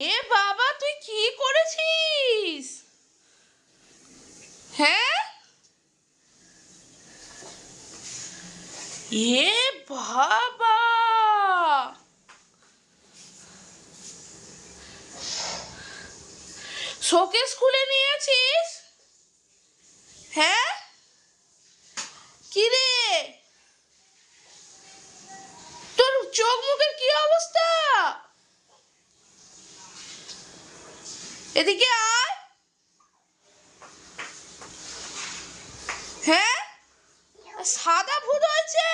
এ বাবা, তুই কি করেছিস? হ্যাঁ? এ বাবা! শোকেস খুলে নিয়েছিস? হ্যাঁ? কি রে তোর চোখ মুখের কি অবস্থা? এদিকে আয়। হ্যাঁ? সাদা ভূত হয়েছে।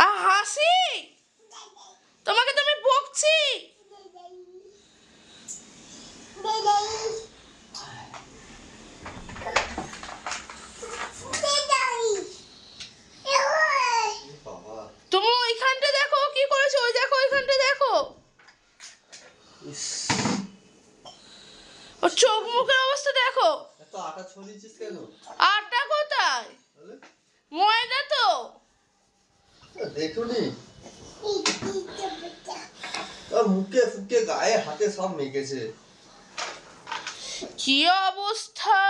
আ হাসি তোমাকে তো আমি বকছি বাবা তুমি ওইখানটা দেখো কি করেছ ওই দেখো ওইখানটা দেখো ওর চোখ মুখের অবস্থা দেখো। এত আটা ছড়িয়েছিস কেন? আটা কোথায়? ময়দা তো। দেখুনি। আর মুখে ফুকে গায়ে হাতে সব মেখেছে। কি অবস্থা?